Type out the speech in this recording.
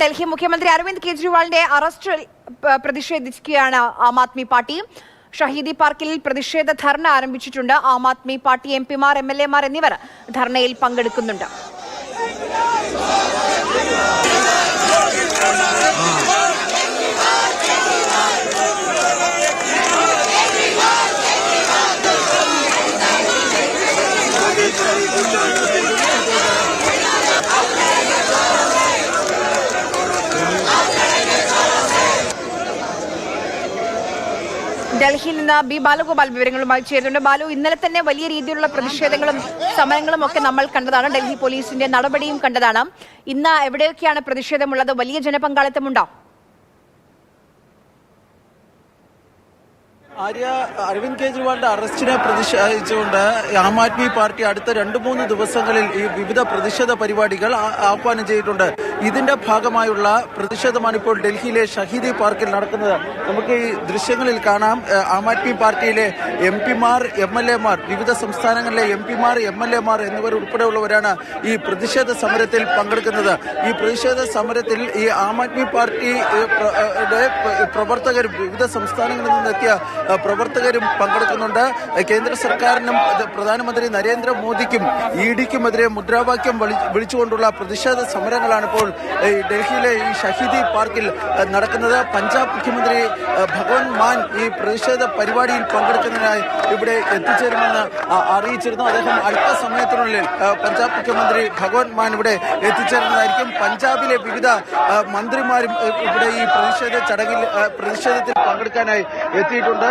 ഡൽഹി മുഖ്യമന്ത്രി അരവിന്ദ് കെജ്രിവാളിന്റെ അറസ്റ്റിൽ പ- പ്രതിഷേധിക്കുകയാണ് ആം ആദ്മി പാർട്ടി. ഷഹീദി പാർക്കിൽ പ്രതിഷേധ ധർണ ആരംഭിച്ചിട്ടുണ്ട്. ആം ആദ്മി പാർട്ടി എം പിമാർ എം എൽ എമാർ എന്നിവർ ധർണയിൽ പങ്കെടുക്കുന്നുണ്ട്. ഡൽഹിയിൽ നിന്ന് ബി ബാലഗോപാൽ വിവരങ്ങളുമായി ചേരുന്നുണ്ട്. ബാലു ഇന്നലെ തന്നെ വലിയ രീതിയിലുള്ള പ്രതിഷേധങ്ങളും സമരങ്ങളും ഒക്കെ നമ്മൾ കണ്ടതാണ്. ഡൽഹി പോലീസിന്റെ നടപടിയും കണ്ടതാണ്. ഇന്ന് എവിടെയൊക്കെയാണ് പ്രതിഷേധമുള്ളത്? വലിയ ജനപങ്കാളിത്തമുണ്ടോ? ആര്യ അരവിന്ദ് കെജ്രിവാളിന്റെ അറസ്റ്റിനെ പ്രതിഷേധിച്ചുകൊണ്ട് ആം ആദ്മി പാർട്ടി അടുത്ത രണ്ടു മൂന്ന് ദിവസങ്ങളിൽ ഈ വിവിധ പ്രതിഷേധ പരിപാടികൾ ആഹ്വാനം ചെയ്തിട്ടുണ്ട്. ഇതിന്റെ ഭാഗമായുള്ള പ്രതിഷേധമാണ് ഇപ്പോൾ ഡൽഹിയിലെ ഷഹീദി പാർക്കിൽ നടക്കുന്നത്. നമുക്ക് ഈ ദൃശ്യങ്ങളിൽ കാണാം. ആം ആദ്മി പാർട്ടിയിലെ എം പിമാർ എം എൽ എമാർ വിവിധ സംസ്ഥാനങ്ങളിലെ എം പിമാർ എം എൽ എമാർ എന്നിവർ ഉൾപ്പെടെയുള്ളവരാണ് ഈ പ്രതിഷേധ സമരത്തിൽ പങ്കെടുക്കുന്നത്. ഈ പ്രതിഷേധ സമരത്തിൽ ഈ ആം ആദ്മി പാർട്ടി പ്രവർത്തകരും വിവിധ സംസ്ഥാനങ്ങളിൽ നിന്നെത്തിയ പ്രവർത്തകരും പങ്കെടുക്കുന്നുണ്ട്. കേന്ദ്ര സർക്കാരിനും പ്രധാനമന്ത്രി നരേന്ദ്രമോദിക്കും ഇ ഡിക്കുമെതിരെ മുദ്രാവാക്യം വിളിച്ചുകൊണ്ടുള്ള പ്രതിഷേധ സമരങ്ങളാണ് ഇപ്പോൾ ഏഹ്, ഡൽഹിയിലെ ഈ ഷഹീദി പാർക്കിൽ നടക്കുന്നത് പഞ്ചാബ് മുഖ്യമന്ത്രി ഭഗവാൻ മാൻ ഈ പ്രതിഷേധ പരിപാടിയിൽ പങ്കെടുക്കുന്നതിനായി ഇവിടെ എത്തിച്ചേരുമെന്ന് അറിയിച്ചിരുന്നു. അദ്ദേഹം അല്പസമയത്തിനുള്ളിൽ പഞ്ചാബ് മുഖ്യമന്ത്രി ഭഗവന്ത് മാൻ ഇവിടെ എത്തിച്ചേരുന്നതായിരിക്കും. പഞ്ചാബിലെ വിവിധ മന്ത്രിമാരും ഇവിടെ ഈ പ്രതിഷേധ ചടങ്ങിൽ പ്രതിഷേധത്തിൽ പങ്കെടുക്കാനായി എത്തിയിട്ടുണ്ട്.